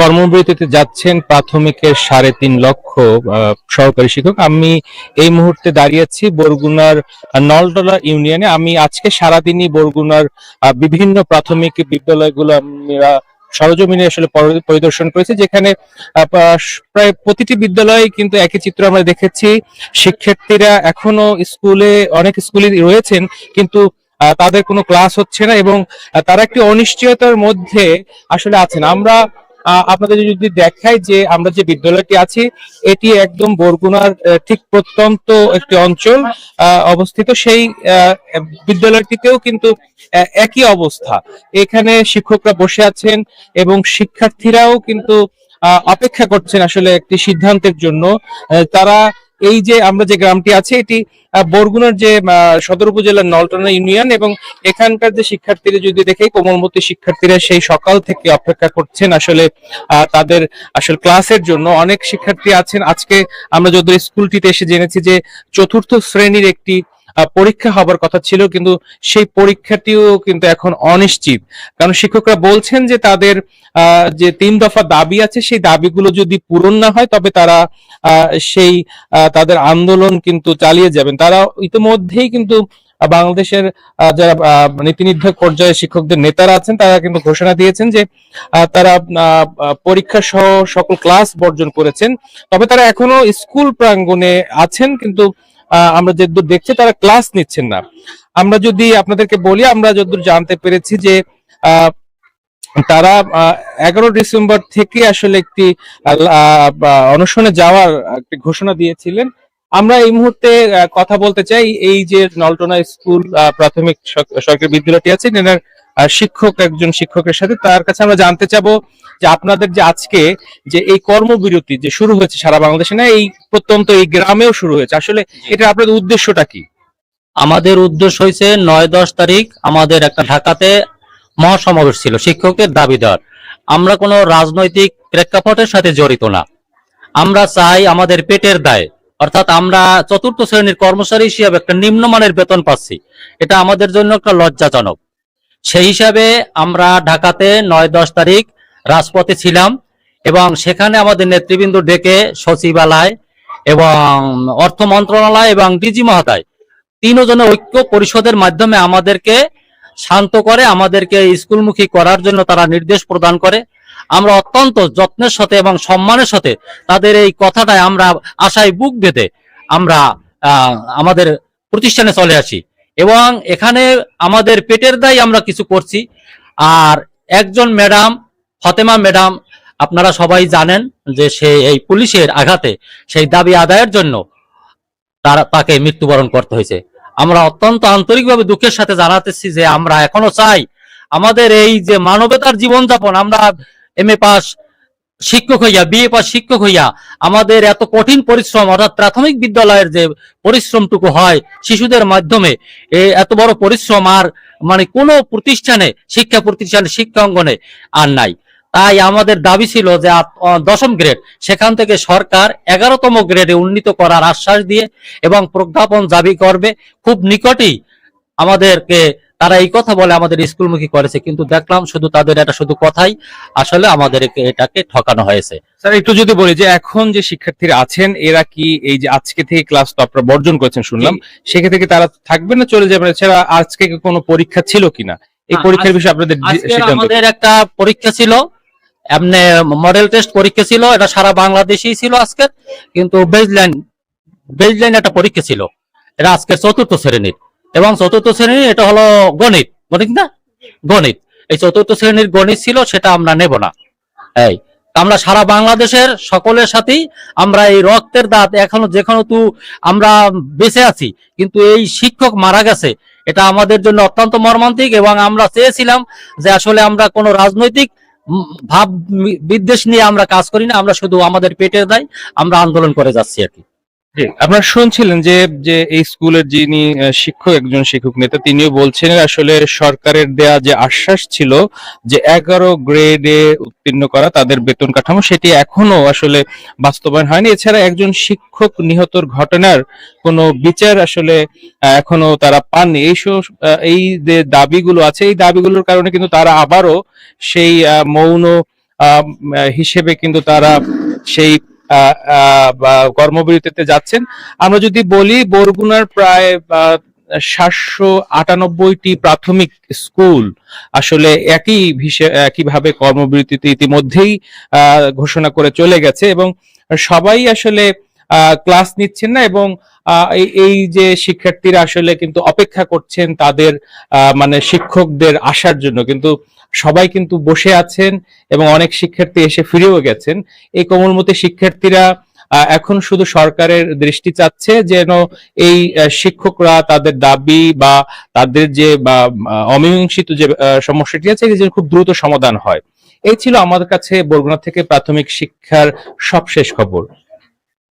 কর্মবিরতিতে যাচ্ছেন প্রাথমিকের সাড়ে তিন লক্ষ সহকারী শিক্ষক। আমি এই মুহূর্তে দাঁড়িয়েছি বরগুনার নলডলা ইউনিয়নে। আমি আজকে সারাদিনই বরগুনার বিভিন্ন প্রাথমিক বিদ্যালয়গুলো আমরা সরজমিনে আসলে পরিদর্শন করেছি, যেখানে প্রায় প্রতিটি বিদ্যালয়ে কিন্তু একই চিত্র আমরা দেখেছি। শিক্ষার্থীরা এখনও স্কুলে, অনেক স্কুলে রয়েছেন, কিন্তু তাদের কোনো ক্লাস হচ্ছে না এবং তারা একটি অনিশ্চয়তার মধ্যে আসলে আছেন। আমরা আপনাদের যদি দেখায় যে আমরা যে বিদ্যালয়টি আছি, এটি একদম বরগুনার ঠিক প্রত্যন্ত একটি অঞ্চল অবস্থিত। সেই বিদ্যালয়টিতেও কিন্তু একই অবস্থা। এখানে শিক্ষকরা বসে আছেন এবং শিক্ষার্থীরাও কিন্তু অপেক্ষা করছেন আসলে একটি সিদ্ধান্তের জন্য। তারা এই যে আমরা যে গ্রামটি আছে, এটি বরগুনার যে সদর উপজেলার নলটনা ইউনিয়ন এবং এখানকার যে শিক্ষার্থীরা যদি দেখে, কোমলমতি শিক্ষার্থীরা সেই সকাল থেকে অপেক্ষা করছেন আসলে তাদের আসলে ক্লাসের জন্য। অনেক শিক্ষার্থী আছেন। আজকে আমরা যদি স্কুলটিতে এসে জেনেছি যে চতুর্থ শ্রেণির একটি পরীক্ষা হবার কথা ছিল, কিন্তু সেই পরীক্ষাটিও কিন্তু এখন অনিশ্চিত। কারণ শিক্ষকরা বলছেন যে তাদের যে তিন দফা দাবি আছে, সেই দাবিগুলো যদি পূরণ না হয়, তবে তারা সেই তাদের আন্দোলন কিন্তু চালিয়ে যাবেন। তারা ইতিমধ্যেই কিন্তু বাংলাদেশের যারা নীতি নির্ধারক পর্যায়ে শিক্ষকদের নেতারা আছেন, তারা কিন্তু ঘোষণা দিয়েছেন যে তারা পরীক্ষা সহ সকল ক্লাস বর্জন করেছেন। তবে তারা এখনও স্কুল প্রাঙ্গণে আছেন, কিন্তু আমরা যদ্দূর দেখছি, তারা ক্লাস নিচ্ছেন না। আমরা যদি আপনাদেরকে বলি, আমরা যদ্দূর জানতে পেরেছি যে তারা এগারো ডিসেম্বর থেকে আসলে একটি অনশনে যাওয়ার একটি ঘোষণা দিয়েছিলেন। আমরা এই মুহূর্তে কথা বলতে চাই এই যে নলটনা স্কুল প্রাথমিক সরকারি বিদ্যালয়টি আছে এনার শিক্ষক, একজন শিক্ষকের সাথে। তার কাছে আমরা জানতে চাবো যে আপনাদের যে আজকে যে এই কর্মবিরতি যে শুরু হয়েছে সারা বাংলাদেশে, না, এই প্রত্যন্ত এই গ্রামেও শুরু হয়েছে। আসলে এটা আপনাদের উদ্দেশ্যটা কি? আমাদের উদ্দেশ্য হয়েছে নয় দশ তারিখ আমাদের একটা ঢাকাতে মহাসমাবেশ ছিল, শিক্ষকের দাবি দেওয়ার। আমরা কোনো রাজনৈতিক প্রেক্ষাপটের সাথে জড়িত না। আমরা চাই আমাদের পেটের দায় অর্থাৎ আমরা চতুর্থ শ্রেণির কর্মচারী হিসেবে একটা নিম্নমানের বেতন পাচ্ছি। এটা আমাদের জন্য একটা লজ্জাজনক। সেই হিসাবে আমরা ঢাকাতে নয় দশ তারিখ রাজপথে ছিলাম এবং সেখানে আমাদের নেতৃবৃন্দ ডেকে সচিবালয় এবং অর্থ মন্ত্রণালয় এবং ডিজি মহোদয় তিনজনের ঐক্য পরিষদের মাধ্যমে আমাদেরকে শান্ত করে আমাদেরকে স্কুলমুখী করার জন্য তারা নির্দেশ প্রদান করে। আমরা অত্যন্ত যত্নের সাথে এবং সম্মানের সাথে তাদের এই কথাটায় আমরা আশায় বুক বেঁধে আমরা আমাদের প্রতিষ্ঠানে চলে আসি। এবং এখানে আমাদের পেটের দায় আমরা কিছু করছি। আর একজন ম্যাডাম, ফতেমা ম্যাডাম, আপনারা সবাই জানেন যে সে এই পুলিশের আঘাতে, সেই দাবি আদায়ের জন্য তারা, তাকে মৃত্যুবরণ করতে হয়েছে। আমরা অত্যন্ত আন্তরিকভাবে দুঃখের সাথে জানাতেছি যে আমরা এখনও চাই আমাদের এই যে মানবতার জীবনযাপন, আমরা এম এ পাস শিক্ষক হইয়া বিএ পাস শিক্ষক হইয়া, আমাদের এত কঠিন পরিশ্রম, অর্থাৎ প্রাথমিক বিদ্যালয়ের যে পরিশ্রমটুকু হয় শিশুদের মাধ্যমে এত বড় পরিশ্রম আর মানে কোনো প্রতিষ্ঠানে, শিক্ষা প্রতিষ্ঠানে, শিক্ষা অঙ্গনে আর নাই। তাই আমাদের দাবি ছিল যে দশম গ্রেড, সেখান থেকে সরকার এগারোতম গ্রেডে উন্নীত করার আশ্বাস দিয়ে এবং প্রজ্ঞাপন দাবি করবে। খুব নিকটেই আমাদেরকে তারা এই কথা বলে আমাদের স্কুলমুখী করেছে কিন্তু দেখলাম শুধু তাদের এটা শুধু কথাই আসলে আমাদের এটাকে ঠকানো হয়েছে। স্যার একটু যদি বলি যে এখন যে শিক্ষার্থীরা আছেন এরা কি এই যে আজকে থেকে ক্লাস তো আপনারা বর্জন করেছেন শুনলাম সেক্ষেত্রে কি তারা থাকবে না চলে যাবে এছাড়া আজকে কোনো পরীক্ষা ছিল কিনা? এই পরীক্ষার বিষয়ে আপনাদের আমাদের একটা পরীক্ষা ছিল এমনি মডেল টেস্ট পরীক্ষা ছিল এটা সারা বাংলাদেশেই ছিল আজকে কিন্তু বেজলাইন বেজলাইন একটা পরীক্ষা ছিল। এটা আজকে চতুর্থ শ্রেণির। এবং চতুর্থ শ্রেণির এটা হলো গণিত। গণিত না? গণিত। এই চতুর্থ শ্রেণির গণিত ছিল, সেটা আমরা নেব না। এই আমরা সারা বাংলাদেশের সকলের সাথেই আমরা এই রক্তের দাঁত এখনও যেখানে তু আমরা বেঁচে আছি, কিন্তু এই শিক্ষক মারা গেছে। এটা আমাদের জন্য অত্যন্ত মর্মান্তিক এবং আমরা চেয়েছিলাম যে আসলে আমরা কোনো রাজনৈতিক ভাব বিদ্বেষ নিয়ে আমরা কাজ করি না, আমরা শুধু আমাদের পেটের দায়, আমরা আন্দোলন করে যাচ্ছি আর কি। জি, আপনারা শুনছিলেন যে যে এই স্কুলের যিনি শিক্ষক একজন শিক্ষক নেতা তিনিও বলছেন আসলে সরকারের দেয়া যে আশ্বাস ছিল যে এগারো গ্রেডে উত্তীর্ণ করা তাদের বেতন কাঠামো সেটি এখনও আসলে বাস্তবায়ন হয়নি। এছাড়া একজন শিক্ষক নিহতর ঘটনার কোনো বিচার আসলে এখনও তারা পাননি। এই এই যে দাবিগুলো আছে এই দাবিগুলোর কারণে কিন্তু তারা আবারও সেই মৌন হিসেবে কিন্তু তারা সেই কর্মবিরতিতে যাচ্ছেন। আমরা যদি বলি, বরগুনার প্রায় সাতশো আটানব্বইটি প্রাথমিক স্কুল আসলে একই একইভাবে কর্মবিরতিতে ইতিমধ্যেই ঘোষণা করে চলে গেছে এবং সবাই আসলে ক্লাস নিচ্ছেন না এবং এই- যে শিক্ষার্থীরা আসলে কিন্তু অপেক্ষা করছেন তাদের মানে শিক্ষকদের আসার জন্য। কিন্তু সবাই কিন্তু বসে আছেন এবং অনেক শিক্ষার্থী এসে ফিরেও গেছেন। এই কোমলমতি শিক্ষার্থীরা এখন শুধু সরকারের দৃষ্টি চাচ্ছে যেন এই শিক্ষকরা তাদের দাবি বা তাদের যে, বা অমীমাংসিত যে সমস্যাটি আছে, এটি যেন খুব দ্রুত সমাধান হয়। এই ছিল আমাদের কাছে বরগুনা থেকে প্রাথমিক শিক্ষার সবশেষ খবর।